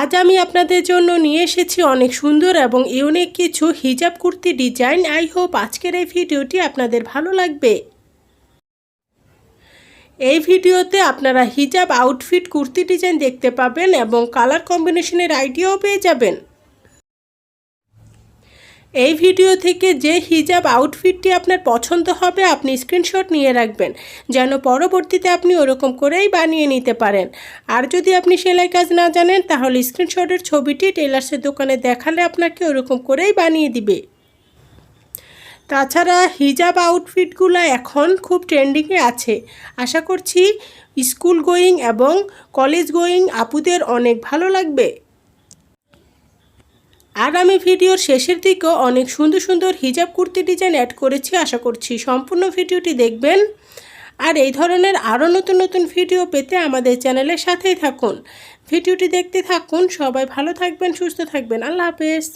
আজ আমি আপনাদের জন্য নিয়ে এসেছি অনেক সুন্দর এবং ইউনিক কিছু হিজাব কুর্তি ডিজাইন আই হোপ আজকের এই ভিডিওটি আপনাদের ভালো লাগবে। এই ভিডিওতে আপনারা হিজাব আউটফিট কুর্তি ডিজাইন দেখতে পাবেন এবং কালার কম্বিনেশনের আইডিয়াও পেয়ে যাবেন। এই ভিডিও থেকে যে হিজাব আউটফিটটি আপনার পছন্দ হবে, আপনি স্ক্রিনশট নিয়ে রাখবেন, যেন পরবর্তীতে আপনি ওরকম করেই বানিয়ে নিতে পারেন। আর যদি আপনি সেলাই কাজ না জানেন, তাহলে স্ক্রিনশটের ছবিটি টেলার্সের দোকানে দেখালে আপনাকে ওরকম করেই বানিয়ে দিবে। তাছাড়া হিজাব আউটফিটগুলো এখন খুব ট্রেন্ডিংয়ে আছে। আশা করছি স্কুল গোয়িং এবং কলেজ গোয়িং আপুদের অনেক ভালো লাগবে। আর আমি ভিডিওর শেষের দিকেও অনেক সুন্দর সুন্দর হিজাব কুর্তি ডিজাইন অ্যাড করেছি, আশা করছি সম্পূর্ণ ভিডিওটি দেখবেন। আর এই ধরনের আরও নতুন নতুন ভিডিও পেতে আমাদের চ্যানেলের সাথেই থাকুন। ভিডিওটি দেখতে থাকুন, সবাই ভালো থাকবেন, সুস্থ থাকবেন। আল্লাহ হাফেজ।